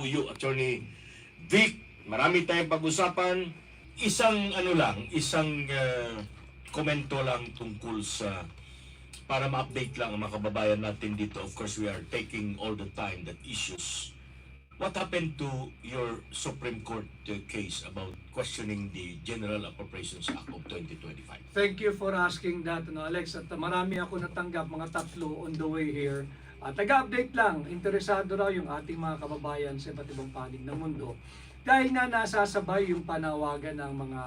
Puyo, Attorney Vic, marami tayong pag-usapan. Isang ano lang, isang uh, komento lang tungkol sa para ma-update lang ang mga kababayan natin dito. Of course, we are taking all the time that issues. What happened to your Supreme Court uh, case about questioning the General Appropriations Act of 2025? Thank you for asking that, no, Alex. At marami ako natanggap, mga tatlo on the way here. At taga-update lang, interesado raw yung ating mga kababayan sa iba't ibang panig ng mundo. Dahil nga nasasabay yung panawagan ng mga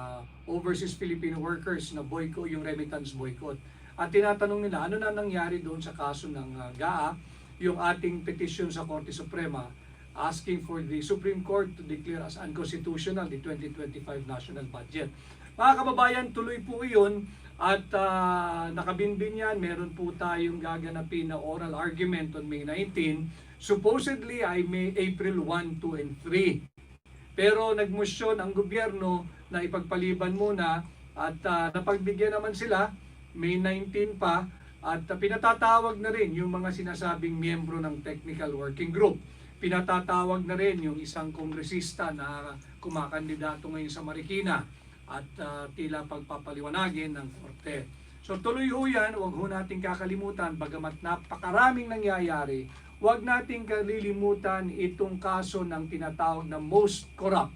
overseas Filipino workers na boycott, yung remittance boycott. At tinatanong nila, ano na nangyari doon sa kaso ng uh, GAA, yung ating petition sa Korte Suprema, asking for the Supreme Court to declare as unconstitutional the 2025 national budget. Mga kababayan, tuloy po iyon at ah, nakabinbin yan. Meron po tayong gaganapin na oral argument on May 19. Supposedly ay May April 1, 2, and 3. Pero nagmusyon ang gobyerno na ipagpaliban muna at ah, napagbigyan naman sila May 19 pa at ah, pinatatawag na rin yung mga sinasabing miyembro ng technical working group. Pinatatawag na rin yung isang kongresista na kumakandidato ngayon sa Marikina at ah, tila pagpapaliwanagin ng korte. So tuloy ho yan, huwag ho nating kakalimutan, bagamat napakaraming nangyayari, huwag nating kalilimutan itong kaso ng tinatawag na most corrupt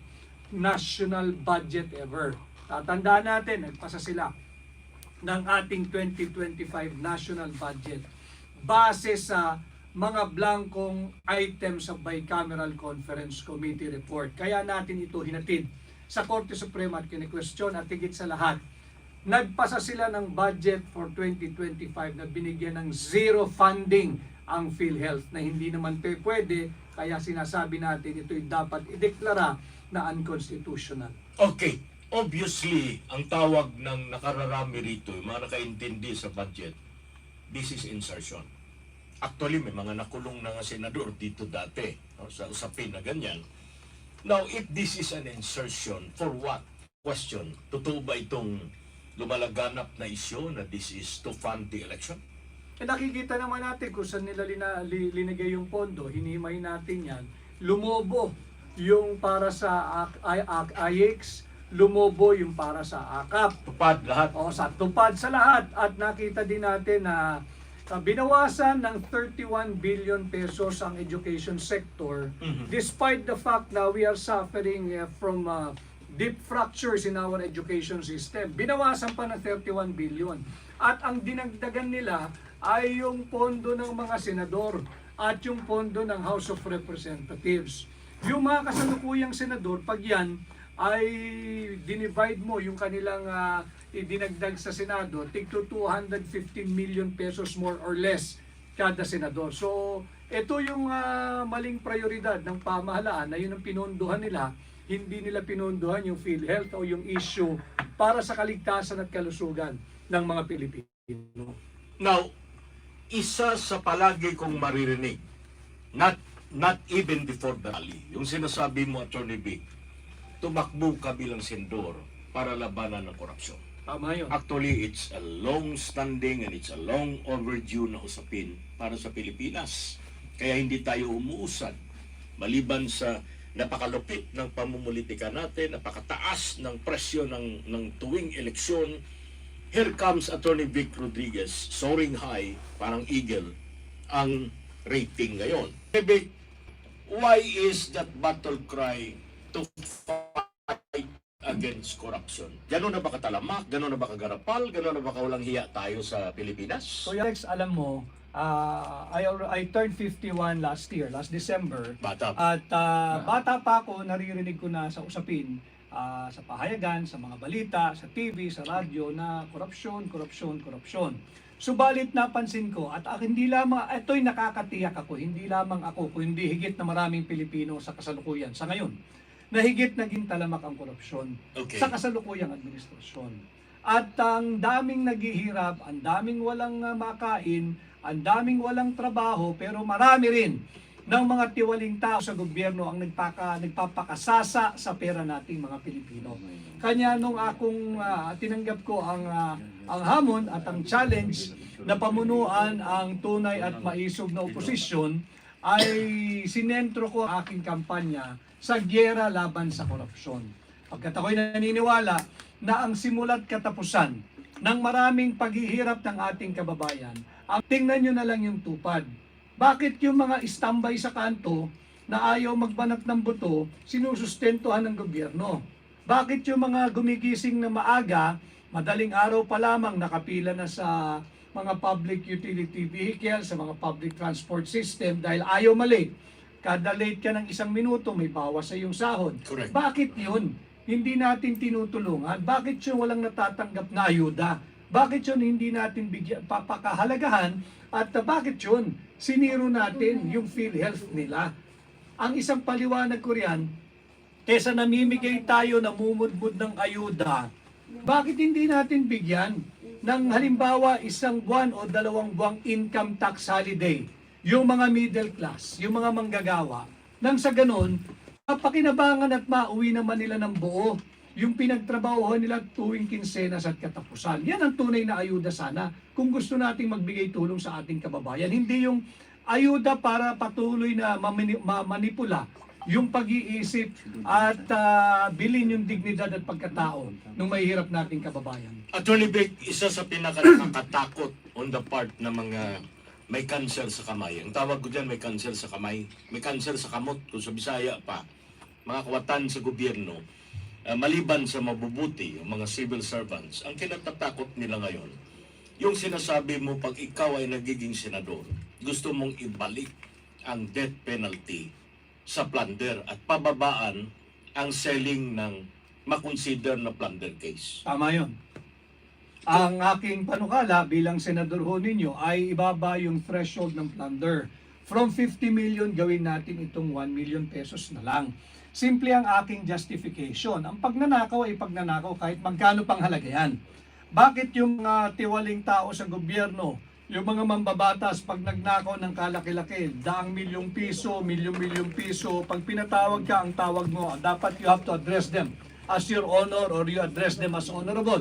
national budget ever. Tatandaan natin, nagpasa sila ng ating 2025 national budget base sa mga blankong items sa bicameral conference committee report. Kaya natin ito hinatid sa Korte Suprema at kinikwestiyon at higit sa lahat, nagpasa sila ng budget for 2025 na binigyan ng zero funding ang PhilHealth na hindi naman pe pwede kaya sinasabi natin ito'y dapat ideklara na unconstitutional. Okay, obviously, ang tawag ng nakararami rito, yung mga nakaintindi sa budget, this is insertion. Actually, may mga nakulong na nga senador dito dati no, sa usapin na ganyan. Now, if this is an insertion, for what? Question, totoo ba itong lumalaganap na isyo na this is to fund the election? Eh nakikita naman natin kung saan nila lina, li, linagay yung pondo, hinimay natin yan, lumobo yung para sa IX, lumobo yung para sa AKAP. Tupad lahat. O sa tupad sa lahat at nakita din natin na binawasan ng 31 billion pesos ang education sector Mhm. despite the fact na we are suffering uh, from uh, deep fractures in our education system. Binawasan pa ng 31 billion. At ang dinagdagan nila ay yung pondo ng mga senador at yung pondo ng House of Representatives. Yung mga kasalukuyang senador, pag yan ay dinivide mo yung kanilang ah, idinagdag sa Senado, tig to 215 million pesos more or less kada senador. So, ito yung ah, maling prioridad ng pamahalaan na yun ang pinondohan nila. Hindi nila pinondohan yung PhilHealth o yung issue para sa kaligtasan at kalusugan ng mga Pilipino. Now, isa sa palagi kong maririnig, not not even before the rally, yung sinasabi mo, Attorney Vic, tumakbo ka bilang sendor para labanan ng korupsyon. Tama yun. Actually, it's a long-standing and it's a long overdue na usapin para sa Pilipinas. Kaya hindi tayo umuusad. Maliban sa napakalupit ng pamumulitika natin, napakataas ng presyo ng, ng tuwing eleksyon, here comes Attorney Vic Rodriguez, soaring high, parang eagle, ang rating ngayon. Vic, why is that battle cry to against corruption. Gano'n na ba katalamak? Gano'n na ba kagarapal? Gano'n na ba kawalang hiya tayo sa Pilipinas? So Alex, alam mo, ah, I, I turned 51 last year, last December. Bata. At ah, bata pa ako, naririnig ko na sa usapin, ah, sa pahayagan, sa mga balita, sa TV, sa radyo na korupsyon, korupsyon, korupsyon. Subalit napansin ko at ah, hindi lamang, ito'y nakakatiyak ako, hindi lamang ako, kundi higit na maraming Pilipino sa kasalukuyan sa ngayon, na higit naging talamak ang korupsyon Okay. sa kasalukuyang administrasyon. At ang daming naghihirap, ang daming walang ah, makain, ang daming walang trabaho, pero marami rin ng mga tiwaling tao sa gobyerno ang nagpaka, nagpapakasasa sa pera nating mga Pilipino. Kanya nung akong ah, tinanggap ko ang ah, ang hamon at ang challenge na pamunuan ang tunay at maisog na oposisyon ay sinentro ko ang aking kampanya sa gyera laban sa korupsyon. Pagkat ako'y naniniwala na ang simula't katapusan ng maraming paghihirap ng ating kababayan, ang tingnan nyo na lang yung tupad. Bakit yung mga istambay sa kanto na ayaw magbanat ng buto, sinusustentuhan ng gobyerno? Bakit yung mga gumigising na maaga, madaling araw pa lamang nakapila na sa mga public utility vehicle, sa mga public transport system dahil ayaw malate. Kada late ka ng isang minuto, may bawas sa iyong sahod. Correct. Bakit yun? Hindi natin tinutulungan. Bakit yun walang natatanggap na ayuda? Bakit yun hindi natin bigyan, papakahalagahan? At uh, bakit yun siniro natin yung PhilHealth nila? Ang isang paliwanag ko riyan, kesa namimigay tayo namumudmud ng ayuda, bakit hindi natin bigyan ng halimbawa isang buwan o dalawang buwang income tax holiday yung mga middle class, yung mga manggagawa, nang sa ganun, mapakinabangan at mauwi naman nila ng buo yung pinagtrabahohan nila tuwing kinsenas at katapusan. Yan ang tunay na ayuda sana kung gusto nating magbigay tulong sa ating kababayan. Hindi yung ayuda para patuloy na mamani- mamanipula yung pag-iisip at ah, bilin yung dignidad at pagkatao ng mahihirap nating kababayan. Attorney Beck, isa sa pinaka-nakakatakot on the part ng mga may cancer sa kamay. Ang tawag ko dyan, may cancer sa kamay. May cancer sa kamot, kung sa Bisaya pa. Mga kawatan sa gobyerno, ah, maliban sa mabubuti, yung mga civil servants, ang kinatatakot nila ngayon, yung sinasabi mo pag ikaw ay nagiging senador, gusto mong ibalik ang death penalty sa plunder at pababaan ang selling ng makonsider na plunder case. Tama yun. Ang aking panukala bilang senador ho ninyo ay ibaba yung threshold ng plunder. From 50 million, gawin natin itong 1 million pesos na lang. Simple ang aking justification. Ang pagnanakaw ay pagnanakaw kahit magkano pang halaga yan. Bakit yung mga tiwaling tao sa gobyerno, yung mga mambabatas pag nagnakaw ng kalaki-laki, daang milyong piso, milyong-milyong piso, pag pinatawag ka ang tawag mo, dapat you have to address them as your honor or you address them as honorable.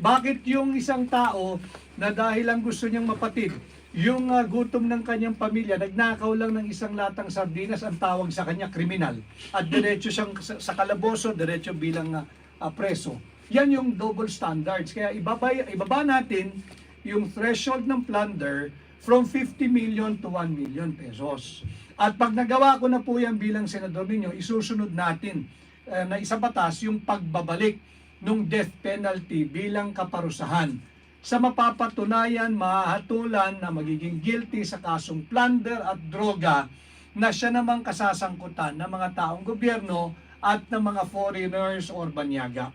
Bakit yung isang tao na dahil lang gusto niyang mapatid, yung ah, gutom ng kanyang pamilya, nagnakaw lang ng isang latang sardinas, ang tawag sa kanya kriminal. At diretso siyang sa, sa kalaboso, diretso bilang ah, preso. Yan yung double standards. Kaya ibaba, ibaba natin yung threshold ng plunder from 50 million to 1 million pesos. At pag nagawa ko na po yan bilang senador ninyo, isusunod natin eh, na isa batas yung pagbabalik ng death penalty bilang kaparusahan sa mapapatunayan, mahatulan na magiging guilty sa kasong plunder at droga na siya namang kasasangkutan ng mga taong gobyerno at ng mga foreigners or banyaga.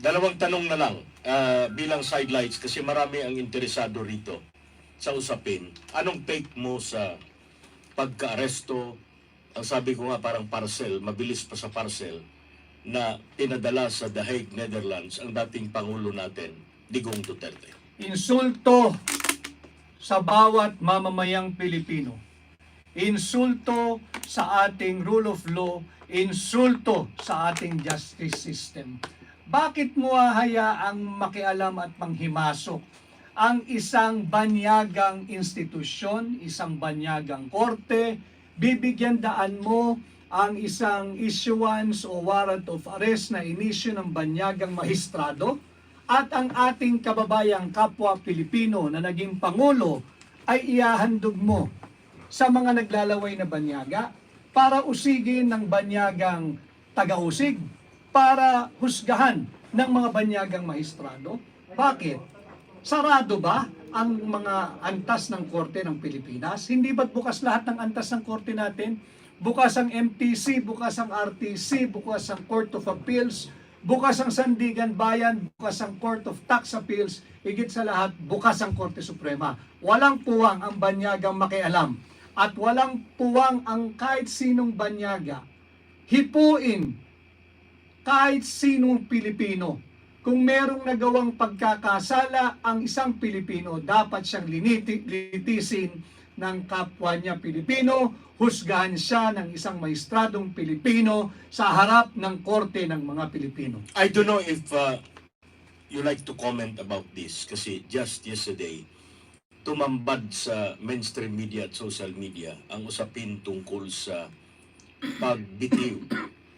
Dalawang tanong na lang ah, bilang sidelights kasi marami ang interesado rito sa usapin. Anong take mo sa pagka-aresto? Ang sabi ko nga parang parcel, mabilis pa sa parcel, na pinadala sa The Hague, Netherlands ang dating Pangulo natin, Digong Duterte. Insulto sa bawat mamamayang Pilipino. Insulto sa ating rule of law, insulto sa ating justice system. Bakit mo hahayaang makialam at manghimasok ang isang banyagang institusyon, isang banyagang korte, bibigyan daan mo ang isang issuance o warrant of arrest na inisyo ng banyagang mahistrado at ang ating kababayang kapwa Pilipino na naging Pangulo ay iahandog mo sa mga naglalaway na banyaga para usigin ng banyagang taga-usig, para husgahan ng mga banyagang mahistrado. Bakit? Sarado ba ang mga antas ng korte ng Pilipinas? Hindi ba't bukas lahat ng antas ng korte natin? Bukas ang MTC, bukas ang RTC, bukas ang Court of Appeals, bukas ang Sandigan Bayan, bukas ang Court of Tax Appeals, higit sa lahat, bukas ang Korte Suprema. Walang puwang ang banyagang makialam at walang puwang ang kahit sinong banyaga hipuin kahit sinong Pilipino. Kung merong nagawang pagkakasala ang isang Pilipino, dapat siyang liniti, litisin ng kapwa niya Pilipino, husgahan siya ng isang maestradong Pilipino sa harap ng korte ng mga Pilipino. I don't know if uh, you like to comment about this kasi just yesterday, tumambad sa mainstream media at social media ang usapin tungkol sa pagbitiw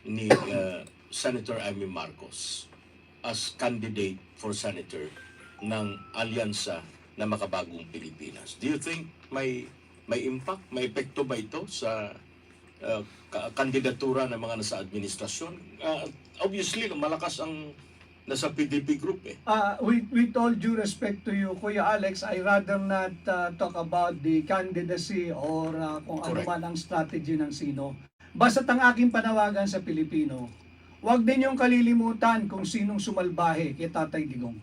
ni uh, Senator Amy Marcos as candidate for senator ng alyansa na makabagong Pilipinas. Do you think may may impact, may epekto ba ito sa uh, ka- kandidatura ng mga nasa administrasyon? Uh, obviously, malakas ang nasa PDP group eh. Uh, with, with all due respect to you, Kuya Alex, I rather not uh, talk about the candidacy or uh, kung ano Correct. man ang strategy ng sino. Basta't ang aking panawagan sa Pilipino, huwag din yung kalilimutan kung sinong sumalbahe kay Tatay Digong.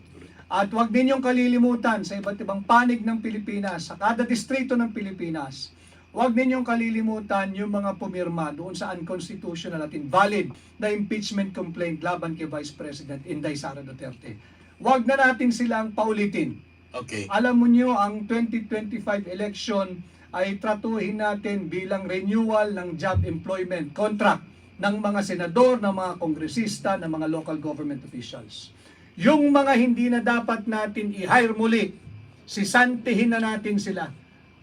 At huwag din yung kalilimutan sa iba't ibang panig ng Pilipinas, sa kada distrito ng Pilipinas. Huwag ninyong kalilimutan yung mga pumirma doon sa unconstitutional at invalid na impeachment complaint laban kay Vice President Inday Sara Duterte. Huwag na natin silang paulitin. Okay. Alam mo nyo, ang 2025 election ay tratuhin natin bilang renewal ng job employment contract ng mga senador, ng mga kongresista, ng mga local government officials. Yung mga hindi na dapat natin i-hire muli, sisantihin na natin sila.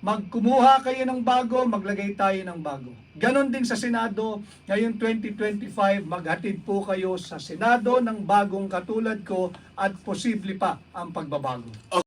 Magkumuha kayo ng bago, maglagay tayo ng bago. Ganon din sa Senado, ngayon 2025, maghatid po kayo sa Senado ng bagong katulad ko at posible pa ang pagbabago.